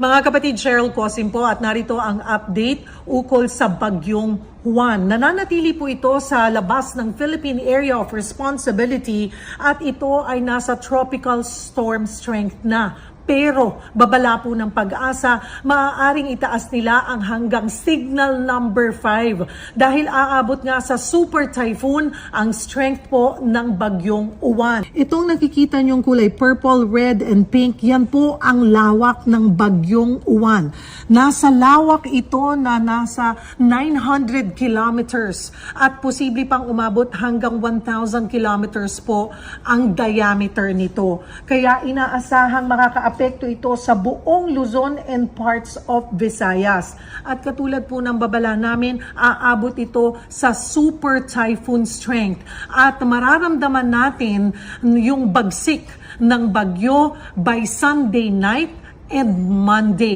Mga kapatid, Cheryl Cosim po at narito ang update ukol sa bagyong Juan. Nananatili po ito sa labas ng Philippine Area of Responsibility at ito ay nasa tropical storm strength na. Pero babala po ng pag-asa, maaaring itaas nila ang hanggang signal number 5 dahil aabot nga sa super typhoon ang strength po ng bagyong Uwan. Itong nakikita niyong kulay purple, red, and pink, yan po ang lawak ng bagyong Uwan. Nasa lawak ito na nasa 900 kilometers at posible pang umabot hanggang 1,000 kilometers po ang diameter nito. Kaya inaasahang makakaapekto ito sa buong Luzon and parts of Visayas. At katulad po ng babala namin, aabot ito sa super typhoon strength. At mararamdaman natin yung bagsik ng bagyo by Sunday night and Monday.